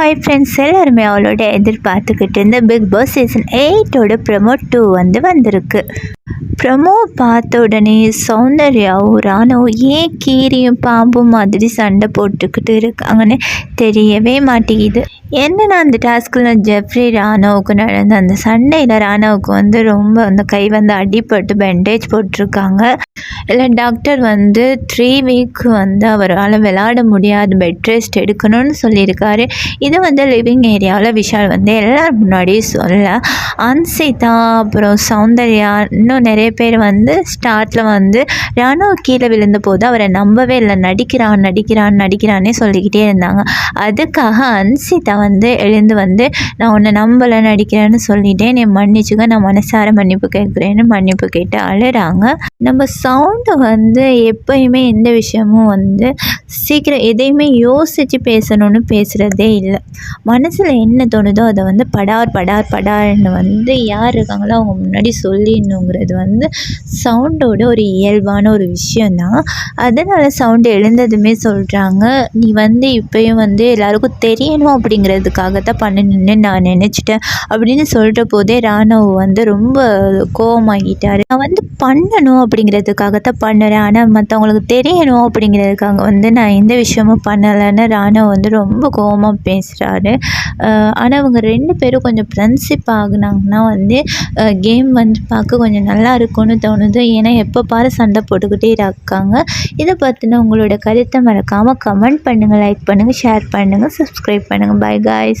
Hi friends எல்லாருமே அவளோட எதிர்பார்த்துக்கிட்டு இருந்த பிக் பாஸ் சீசன் எயிட்டோட ப்ரமோ டூ வந்து வந்திருக்கு. ப்ரமோ பார்த்த உடனே சௌந்தர்யாவும் ராணவும் ஏன் கீரியும் பாம்பும் மாதிரி சண்டை போட்டுக்கிட்டு இருக்காங்கன்னு தெரியவே மாட்டேங்குது. என்னென்னா அந்த டாஸ்கில் ஜெஃப்ரி ராணுவுக்கு நடந்த அந்த சண்டையில் ராணுவுக்கு வந்து ரொம்ப அந்த கை வந்து அடிபட்டு பேண்டேஜ் போட்டிருக்காங்க. இல்லை டாக்டர் வந்து த்ரீ வீக் வந்து அவரால் விளாட முடியாது பெட் ரெஸ்ட் எடுக்கணும்னு சொல்லியிருக்காரு. இது வந்து லிவிங் ஏரியாவில் விஷால் வந்து எல்லார் முன்னாடியும் சொல்ல அன்சிதா அப்புறம் சௌந்தர்யா இன்னும் நிறைய பேர் வந்து ஸ்டார்ட்டில் வந்து ராணு கீழே விழுந்த போது அவரை நம்பவே இல்லை. நடிக்கிறான் நடிக்கிறான் நடிக்கிறான்னே சொல்லிக்கிட்டே இருந்தாங்க. அதுக்காக அன்சிதா வந்து எழுந்து வந்து நான் உன்னை நம்பலை நடிக்கிறேன்னு சொல்லிட்டேன். நீ மன்னிச்சுக்க நான் மனசார மன்னிப்பு கேட்குறேன்னு மன்னிப்பு கேட்டு அழுறாங்க. நம்ம சவுண்டு வந்து எப்பயுமே எந்த விஷயமும் வந்து சீக்கிரம் எதையுமே யோசித்து பேசணும்னு பேசுகிறதே இல்லை. மனசில் என்ன தோணுதோ அதை வந்து படார் படார் படார்னு வந்து யார் இருக்காங்களோ அவங்க முன்னாடி சொல்லிடணுங்கிறது வந்து சவுண்டோட ஒரு இயல்பான ஒரு விஷயந்தான் அதனால் சவுண்டு எழுந்ததுமே சொல்கிறாங்க நீ வந்து இப்போயும் வந்து எல்லாருக்கும் தெரியணும் அப்படிங்கிறதுக்காக தான் பண்ணணுன்னு நான் நினச்சிட்டேன் அப்படின்னு சொல்கிற போதே ராணுவ வந்து ரொம்ப கோவமாகிட்டார். நான் வந்து பண்ணணும் அப்படிங்கிறதுக்காக தான் பண்ணுறேன். ஆனால் மற்றவங்களுக்கு தெரியணும் அப்படிங்கிறதுக்காக வந்து நான் எந்த விஷயமும் பண்ணலைன்னு ராணவ் வந்து ரொம்ப கோவமாக பேசுகிறாரு ஆனால் அவங்க ரெண்டு பேரும் கொஞ்சம் ஃப்ரெண்ட்ஷிப் ஆகுனாங்கன்னா வந்து கேம் வந்து பார்க்க கொஞ்சம் நல்லா இருக்கும்னு தோணுது. ஏன்னா எப்போ பாரு சண்டை போட்டுக்கிட்டே இருக்காங்க. இதை பற்றின உங்களோட கருத்தை மறக்காமல் கமெண்ட் பண்ணுங்கள் லைக் பண்ணுங்கள் ஷேர் பண்ணுங்கள் சப்ஸ்கிரைப் பண்ணுங்கள் பை காய்ஸ்